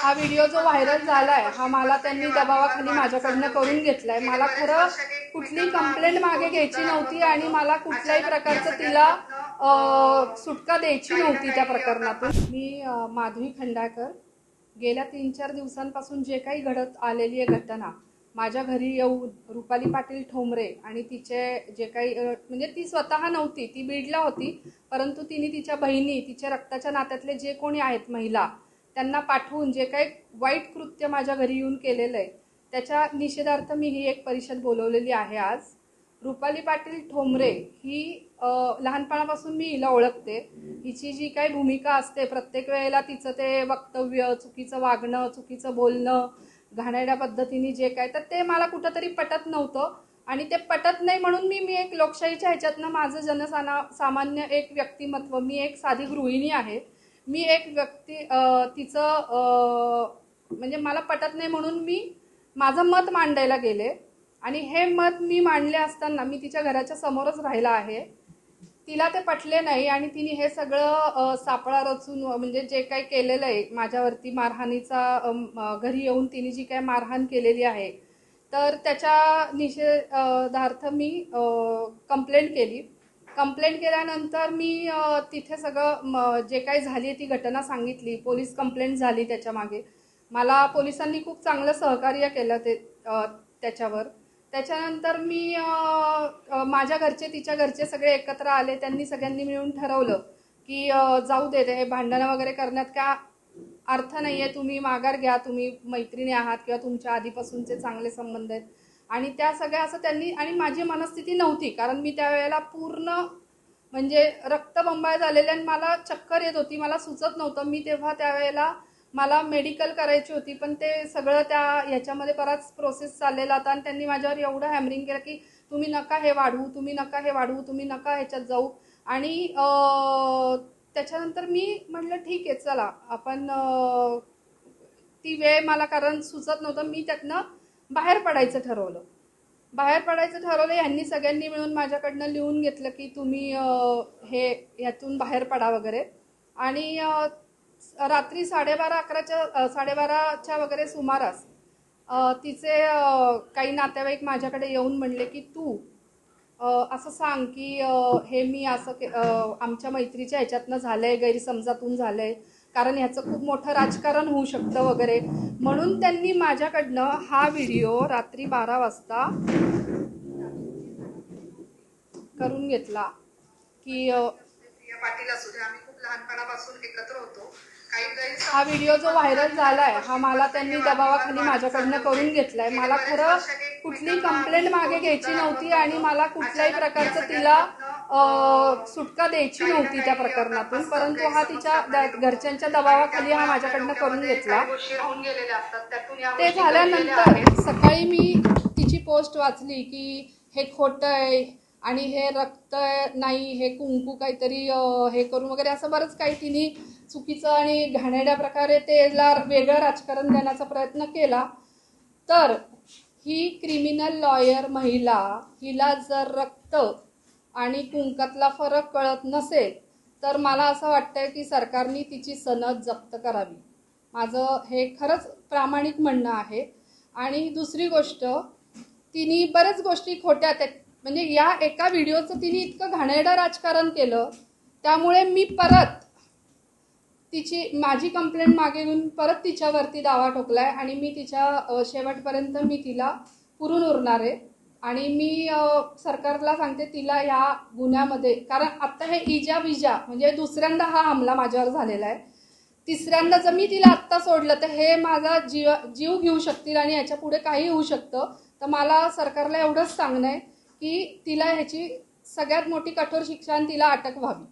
हा व्हिडिओ जो व्हायरल झालाय हा मला त्यांनी दबावाखाली माझ्याकडनं करून घेतलाय. मला खरं कुठली कंप्लेंट मागे घ्यायची नव्हती आणि मला कुठल्याही प्रकारचं तिला सुटका द्यायची नव्हती त्या प्रकरणातून. मी माधवी खंडाकर गेल्या तीन चार दिवसांपासून जे काही घडत आलेली आहे घटना माझ्या घरी येऊन रुपाली पाटील ठोंबरे आणि तिचे जे काही म्हणजे ती स्वतः नव्हती ती बीडला होती परंतु तिने तिच्या बहिणी तिच्या रक्ताच्या नात्यातले जे कोणी आहेत महिला त्यांना पाठवून जे काही वाईट कृत्य माझ्या घरी येऊन केलेलं आहे त्याच्या निषेधार्थ मी ही एक परिषद बोलवलेली आहे आज. रुपाली पाटील ठोंबरे ही लहानपणापासून मी हिला ओळखते. हिची जी काही भूमिका असते प्रत्येक वेळेला तिचं ते वक्तव्य चुकीचं वागणं चुकीचं बोलणं घाणेरड्या पद्धतीने जे काय तर ते मला कुठंतरी पटत नव्हतं. आणि ते पटत नाही म्हणून मी मी एक लोकशाहीच्या ह्याच्यातनं माझं जनसाना सामान्य एक व्यक्तिमत्व मी एक साधी गृहिणी आहे. मी एक व्यक्ती तिचं म्हणजे मला पटत नाही म्हणून मी माझं मत मांडायला गेले. आणि हे मत मी मांडले असताना मी तिच्या घराच्या समोरच राहिला आहे. तिला ते पटले नाही आणि तिने हे सगळं सापळा रचून म्हणजे जे काही केलेलं आहे माझ्यावरती मारहाणीचा घरी येऊन तिने जी काही मारहाण केलेली आहे तर त्याच्या निषेधार्थ मी कंप्लेंट केली. कंप्लेंट केल्यानंतर मी तिथे सगळं जे काही झाली ती घटना सांगितली. पोलीस कंप्लेंट झाली त्याच्यामागे मला पोलिसांनी खूप चांगलं सहकार्य केलं ते त्याच्यावर. त्याच्यानंतर मी माझ्या घरचे तिच्या घरचे सगळे एकत्र आले. त्यांनी सगळ्यांनी मिळून ठरवलं की जाऊ दे हे भांडणं वगैरे करण्यात का अर्थ नाही आहे तुम्ही माघार घ्या. तुम्ही मैत्रिणी आहात किंवा तुमच्या आधीपासूनचे चांगले संबंध आहेत. आणि त्या सगळ्या असं त्यांनी आणि माझी मनस्थिती नव्हती कारण मी त्यावेळेला पूर्ण म्हणजे रक्तबंबाळ झालेले आणि मला चक्कर येत होती मला सुचत नव्हतं. मी तेव्हा त्यावेळेला मला मेडिकल करायची होती पण ते सगळं त्या ह्याच्यामध्ये बराच प्रोसेस चाललेला होता आणि त्यांनी माझ्यावर एवढं हॅमरिंग केलं की तुम्ही नका हे वाढवू तुम्ही नका हे वाढवू तुम्ही नका ह्याच्यात जाऊ. आणि त्याच्यानंतर मी म्हटलं ठीक आहे चला आपण ती वेळ मला कारण सुचत नव्हतं. मी त्यातनं बाहेर पडायचं ठरवलं. बाहेर पडायचं ठरवलं यांनी सगळ्यांनी मिळून माझ्याकडनं लिहून घेतलं की तुम्ही हे यातून बाहेर पडा वगैरे. आणि रात्री साडेबारा अकराच्या साडेबाराच्या वगैरे सुमारास तिचे काही नातेवाईक माझ्याकडे येऊन म्हणले की तू असं सांग की हे मी असं के- आमच्या मैत्रीच्या ह्याच्यातनं आहे गैरसमजातून झालं आहे कारण ह्याचं खूप मोठं राजकारण होऊ शकतं वगैरे. म्हणून त्यांनी माझ्याकडनं हा व्हिडिओ रात्री बारा वाजता करून घेतला. की अं, प्रिया पाटील असू दे आम्ही खूप लहानपणापासून एकत्र होतो. काही गैरसमज हा व्हिडिओ जो व्हायरल झालाय हा मला त्यांनी दबावाखाली माझ्याकडनं करून घेतलाय. मला खरं कुठली कंप्लेंट मागे घ्यायची नव्हती आणि मला कुठल्याही प्रकारचं तिला सुटका द्यायची नव्हती त्या प्रकरणातून परंतु हा तिच्या घरच्यांच्या दबावाखाली हा माझ्याकडनं करून घेतला. ते झाल्यानंतर सकाळी मी तिची पोस्ट वाचली की हे खोटं आहे आणि हे रक्त नाही हे कुंकू काहीतरी हे करून वगैरे असं बरंच काही तिने चुकीचं आणि घाणेरड्या प्रकारे त्याला वेगळं राजकारण देण्याचा प्रयत्न केला. तर ही क्रिमिनल लॉयर महिला हिला जर रक्त आणि कुंकातला फरक कळत नसेल तर मला असं वाटतंय की सरकारने तिची सनद जप्त करावी. माझं हे खरंच प्रामाणिक म्हणणं आहे. आणि दुसरी गोष्ट तिने बऱ्याच गोष्टी खोट्या त्या म्हणजे या एका व्हिडिओचं तिने इतकं घाणेरडं राजकारण केलं त्यामुळे मी परत तिची माझी कंप्लेंट मागे घेऊन परत तिच्यावरती दावा ठोकलाय आणि मी तिच्या शेवटपर्यंत मी तिला पुरून उरणार आहे. आणि मी सरकारला सांगते तिला ह्या गुन्ह्यामध्ये कारण आत्ता हे इजा विजा म्हणजे दुसऱ्यांदा हा हमला माझ्यावर झालेला आहे. तिसऱ्यांदा जर मी तिला आत्ता सोडलं तर हे माझा जीव जीव घेऊ शकतील आणि याच्यापुढे काही होऊ शकतं. तर मला सरकारला एवढंच सांगणं आहे की तिला ह्याची सगळ्यात मोठी कठोर शिक्षा आणि तिला अटक व्हावी.